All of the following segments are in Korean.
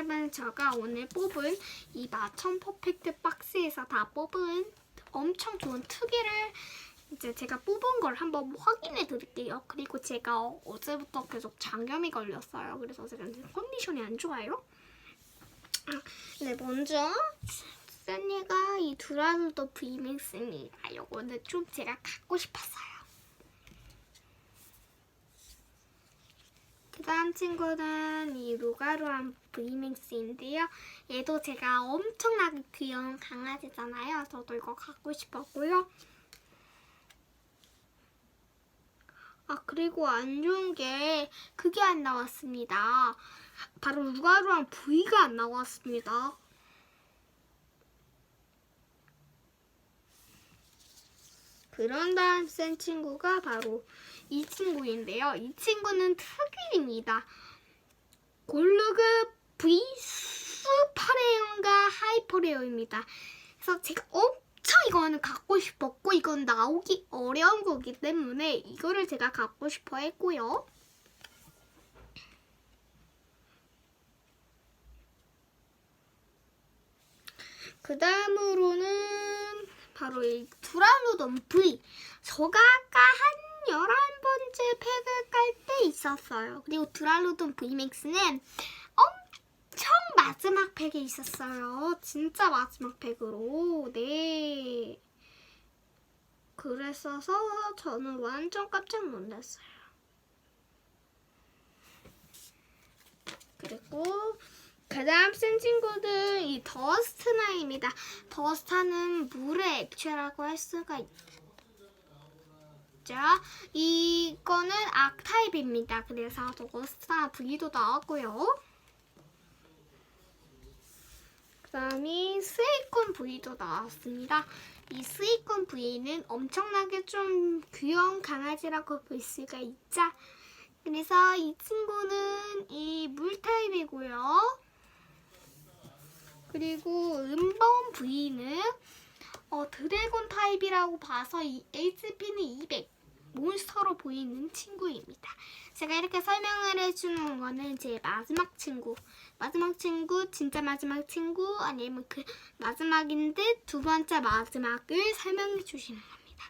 여러분 제가 오늘 뽑은 이 마천 퍼펙트 박스에서 다 뽑은 엄청 좋은 특기를 이제 제가 뽑은 걸 한번 확인해 드릴게요. 그리고 제가 어제부터 계속 장염이 걸렸어요. 그래서 제가 이제 컨디션이 안 좋아요. 아, 네, 먼저 샌니가 이 두라누더 브이맥스입니다. 요거는 좀 제가 갖고 싶었어요. 그 다음 친구는 이 루가루한 브이맥스인데요. 얘도 제가 엄청나게 귀여운 강아지잖아요. 저도 이거 갖고 싶었고요. 아, 그리고 안 좋은 게 그게 안 나왔습니다. 바로 루가루한 V가 안 나왔습니다. 그런 다음 센 친구가 바로 이 친구인데요. 이 친구는 특일입니다. 골르그 V 수파레온과 하이퍼레오입니다. 그래서 제가 엄청 이거는 갖고 싶었고 이건 나오기 어려운 거기 때문에 이거를 제가 갖고 싶어 했고요. 그 다음으로는 바로 이 두라누돈 V. 저가 아까 한 11번째 팩을 깔 때 있었어요. 그리고 두라누돈 V맥스는 엄청 마지막 팩에 있었어요. 진짜 마지막 팩으로. 네. 그랬어서 저는 완전 깜짝 놀랐어요. 그리고 그다음 쓴 친구들 이 더스트나입니다. 더스타는 물의 액체라고 할 수가 있죠. 이거는 악타입입니다. 그래서 더스트나 V도 나왔고요. 그 다음이 스이콘 V도 나왔습니다. 이 스이콘 V는 엄청나게 좀 귀여운 강아지라고 볼 수가 있죠. 그래서 이 친구는 이 물타입이고요. 그리고 음번 V는 어, 드래곤 타입이라고 봐서 이 HP는 200 몬스터로 보이는 친구입니다. 제가 이렇게 설명을 해주는 거는 제 마지막 친구, 마지막 친구, 진짜 마지막 친구 아니면 그 마지막인 듯 두 번째 마지막을 설명해 주시는 겁니다.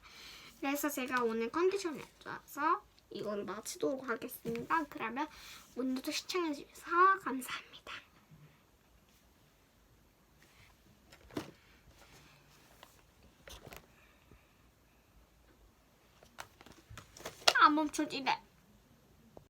그래서 제가 오늘 컨디션이 안 좋아서 이건 마치도록 하겠습니다. 그러면 오늘도 시청해 주셔서 감사합니다. 안 멈춰지네.